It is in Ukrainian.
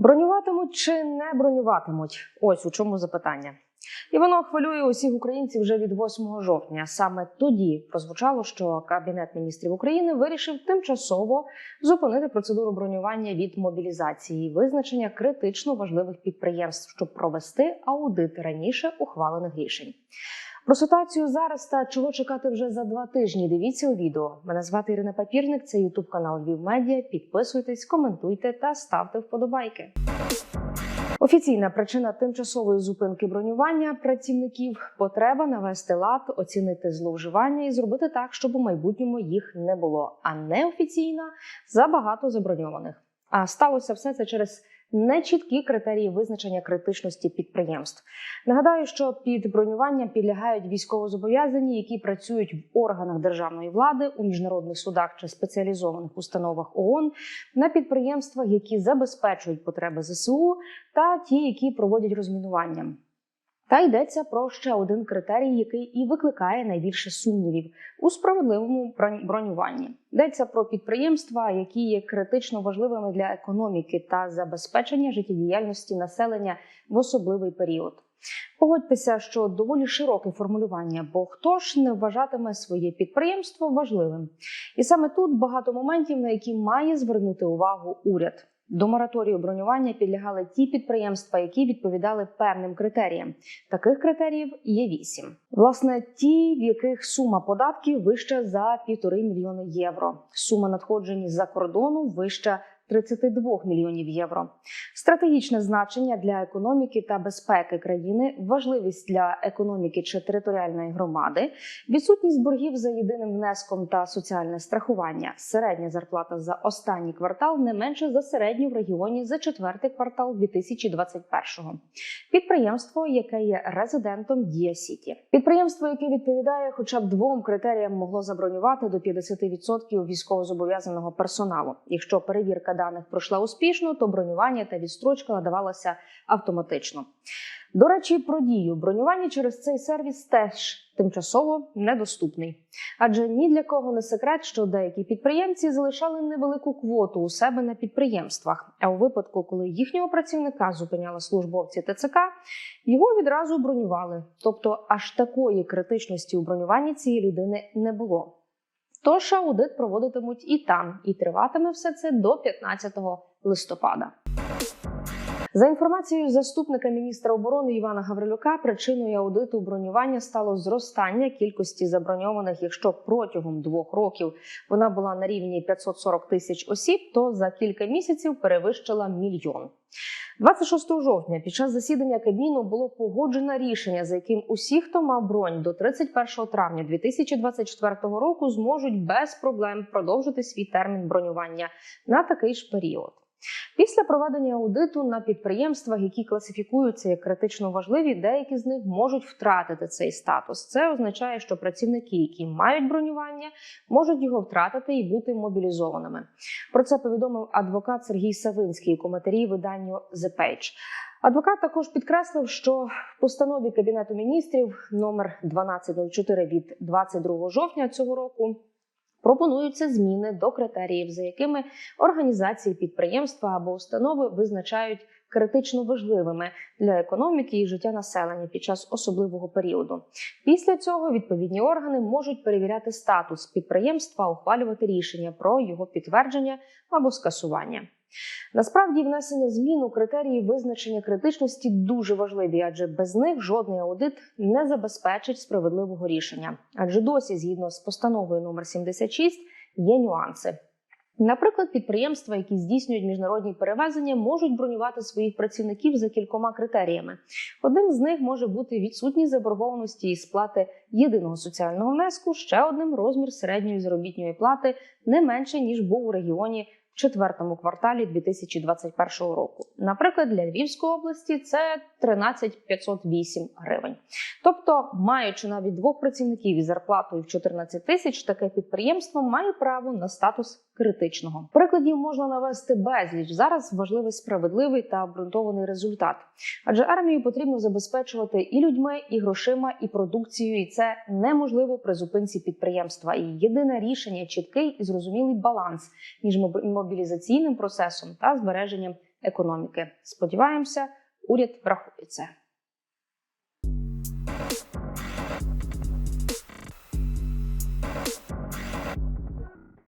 Бронюватимуть чи не бронюватимуть? Ось у чому запитання. І воно хвилює усіх українців вже від 8 жовтня. Саме тоді прозвучало, що Кабінет міністрів України вирішив тимчасово зупинити процедуру бронювання від мобілізації і визначення критично важливих підприємств, щоб провести аудит раніше ухвалених рішень. Про ситуацію зараз та чого чекати вже за два тижні. Дивіться у відео. Мене звати Ірина Папірник. Це Ютуб канал Львів Медіа. Підписуйтесь, коментуйте та ставте вподобайки. Офіційна причина тимчасової зупинки бронювання працівників потреба навести лад, оцінити зловживання і зробити так, щоб у майбутньому їх не було. А неофіційна забагато заброньованих. А сталося все це через нечіткі критерії визначення критичності підприємств. Нагадаю, що під бронювання підлягають військовозобов'язані, які працюють в органах державної влади у міжнародних судах чи спеціалізованих установах ООН, на підприємствах, які забезпечують потреби ЗСУ, та ті, які проводять розмінування. Та йдеться про ще один критерій, який і викликає найбільше сумнівів у справедливому бронюванні. Йдеться про підприємства, які є критично важливими для економіки та забезпечення життєдіяльності населення в особливий період. Погодьтеся, що доволі широке формулювання, бо хто ж не вважатиме своє підприємство важливим? І саме тут багато моментів, на які має звернути увагу уряд. До мораторію бронювання підлягали ті підприємства, які відповідали певним критеріям. Таких критеріїв є вісім. Власне, ті, в яких сума податків вища за півтори мільйони євро. Сума надходжень з-за кордону вища 32 мільйонів євро. Стратегічне значення для економіки та безпеки країни, важливість для економіки чи територіальної громади, відсутність боргів за єдиним внеском та соціальне страхування. Середня зарплата за останній квартал не менше за середню в регіоні за четвертий квартал 2021-го. Підприємство, яке є резидентом Дія Сіті. Підприємство, яке відповідає хоча б двом критеріям, могло забронювати до 50% військовозобов'язаного персоналу. Якщо перевірка даних пройшла успішно, то бронювання та відстрочка надавалася автоматично. До речі, про дію бронювання через цей сервіс теж тимчасово недоступний. Адже ні для кого не секрет, що деякі підприємці залишали невелику квоту у себе на підприємствах. А у випадку, коли їхнього працівника зупиняли службовці ТЦК, його відразу бронювали. Тобто, аж такої критичності у бронюванні цієї людини не було. Тож аудит проводитимуть і там, і триватиме все це до 15 листопада. За інформацією заступника міністра оборони Івана Гаврилюка, причиною аудиту бронювання стало зростання кількості заброньованих. Якщо протягом двох років вона була на рівні 540 тисяч осіб, то за кілька місяців перевищила мільйон. 26 жовтня під час засідання Кабміну було погоджено рішення, за яким усі, хто мав бронь до 31 травня 2024 року, зможуть без проблем продовжити свій термін бронювання на такий ж період. Після проведення аудиту на підприємствах, які класифікуються як критично важливі, деякі з них можуть втратити цей статус. Це означає, що працівники, які мають бронювання, можуть його втратити і бути мобілізованими. Про це повідомив адвокат Сергій Савинський у коментарі виданню The Page. Адвокат також підкреслив, що в постанові Кабінету міністрів номер 1204 від 22 жовтня цього року пропонуються зміни до критеріїв, за якими організації підприємства або установи визначають критично важливими для економіки і життя населення під час особливого періоду. Після цього відповідні органи можуть перевіряти статус підприємства, ухвалювати рішення про його підтвердження або скасування. Насправді, внесення змін у критерії визначення критичності дуже важливі, адже без них жодний аудит не забезпечить справедливого рішення. Адже досі, згідно з постановою номер 76, є нюанси. Наприклад, підприємства, які здійснюють міжнародні перевезення, можуть бронювати своїх працівників за кількома критеріями. Одним з них може бути відсутність заборгованості і сплати єдиного соціального внеску. Ще одним розмір середньої заробітної плати не менше ніж був у регіоні четвертому кварталі 2021 року. Наприклад, для Львівської області це 13 508 гривень. Тобто, маючи навіть двох працівників із зарплатою в 14 тисяч, таке підприємство має право на статус критичного. Прикладів можна навести безліч. Зараз важливий справедливий та обґрунтований результат. Адже армію потрібно забезпечувати і людьми, і грошима, і продукцією, і це неможливо при зупинці підприємства. І єдине рішення чіткий і зрозумілий баланс між моб- мобілізаційним процесом та збереженням економіки. Сподіваємося, уряд врахує це.